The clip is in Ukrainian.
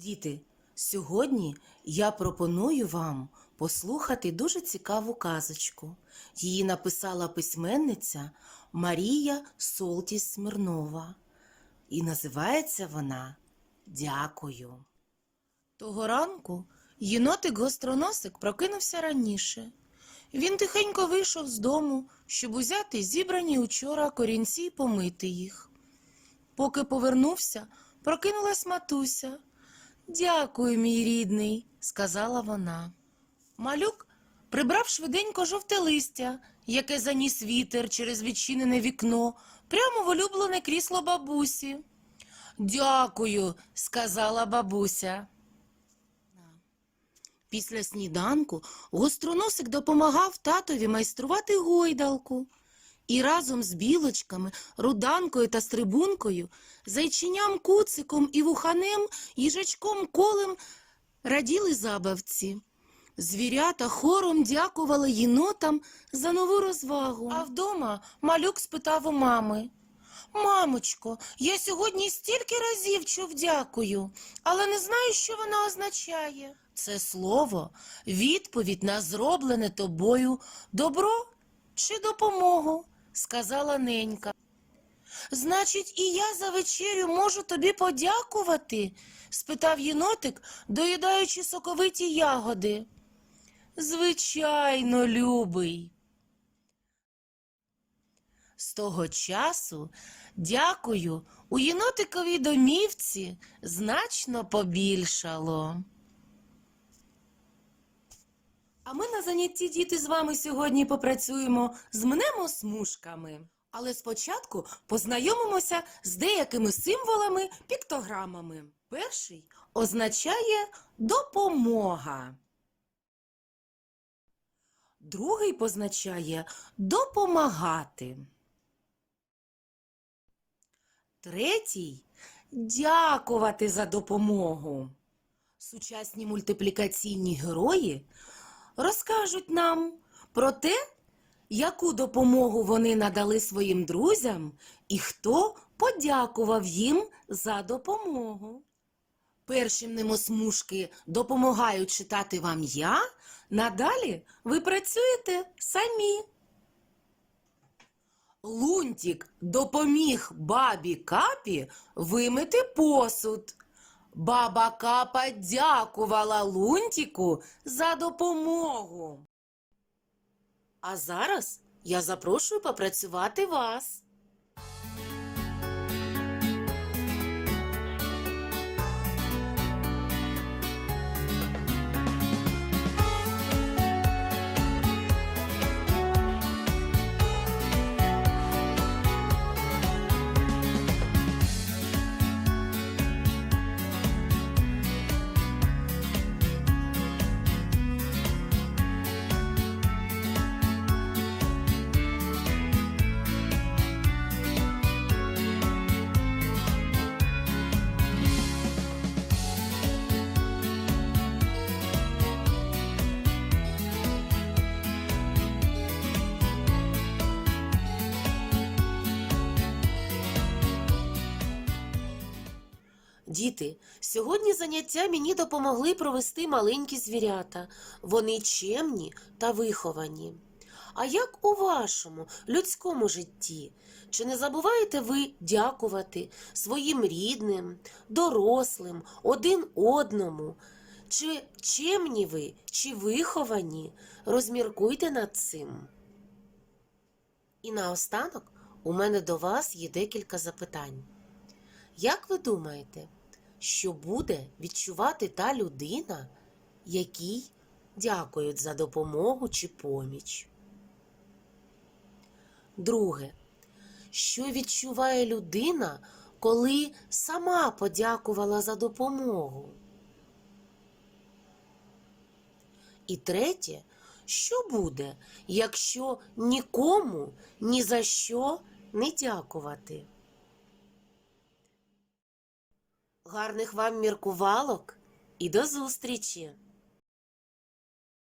Діти, сьогодні я пропоную вам послухати дуже цікаву казочку. Її написала письменниця Марія Солтіс Смирнова. І називається вона Дякую. Того ранку єнотик гостроносик прокинувся раніше. Він тихенько вийшов з дому, щоб узяти зібрані учора корінці й помити їх. Поки повернувся, прокинулась матуся. Дякую, мій рідний, сказала вона. Малюк прибрав швиденько жовте листя, яке заніс вітер через відчинене вікно, прямо в улюблене крісло бабусі. Дякую, сказала бабуся. Після сніданку гостроносик допомагав татові майструвати гойдалку. І разом з білочками, руданкою та стрибункою, зайчиням куциком і вуханем, їжачком колем раділи забавці. Звірята хором дякували єнотам за нову розвагу. А вдома малюк спитав у мами. Мамочко, я сьогодні стільки разів чув дякую, але не знаю, що воно означає. Це слово відповідь на зроблене тобою добро чи допомогу, сказала ненька. Значить, і я за вечерю можу тобі подякувати? спитав єнотик, доїдаючи соковиті ягоди. Звичайно, любий. З того часу, дякую, у єнотиковій домівці значно побільшало. А ми на занятті діти з вами сьогодні попрацюємо з мнемосмужками. Але спочатку познайомимося з деякими символами піктограмами. Перший означає допомога. Другий позначає допомагати. Третій дякувати за допомогу. Сучасні мультиплікаційні герої розкажуть нам про те, яку допомогу вони надали своїм друзям і хто подякував їм за допомогу. Першим немосмужки допомагаю читати вам я, надалі ви працюєте самі. Лунтік допоміг бабі капі вимити посуд. Баба Капа дякувала Лунтіку за допомогу. А зараз я запрошую попрацювати вас. Діти, сьогодні заняття мені допомогли провести маленькі звірята. Вони чемні та виховані. А як у вашому людському житті? Чи не забуваєте ви дякувати своїм рідним, дорослим, один одному? Чи чемні ви, чи виховані? Розміркуйте над цим. І наостанок у мене до вас є декілька запитань. Як ви думаєте, що буде відчувати та людина, якій дякують за допомогу чи поміч? Друге, що відчуває людина, коли сама подякувала за допомогу? І третє, що буде, якщо нікому ні за що не дякувати? Гарних вам міркувалок і до зустрічі!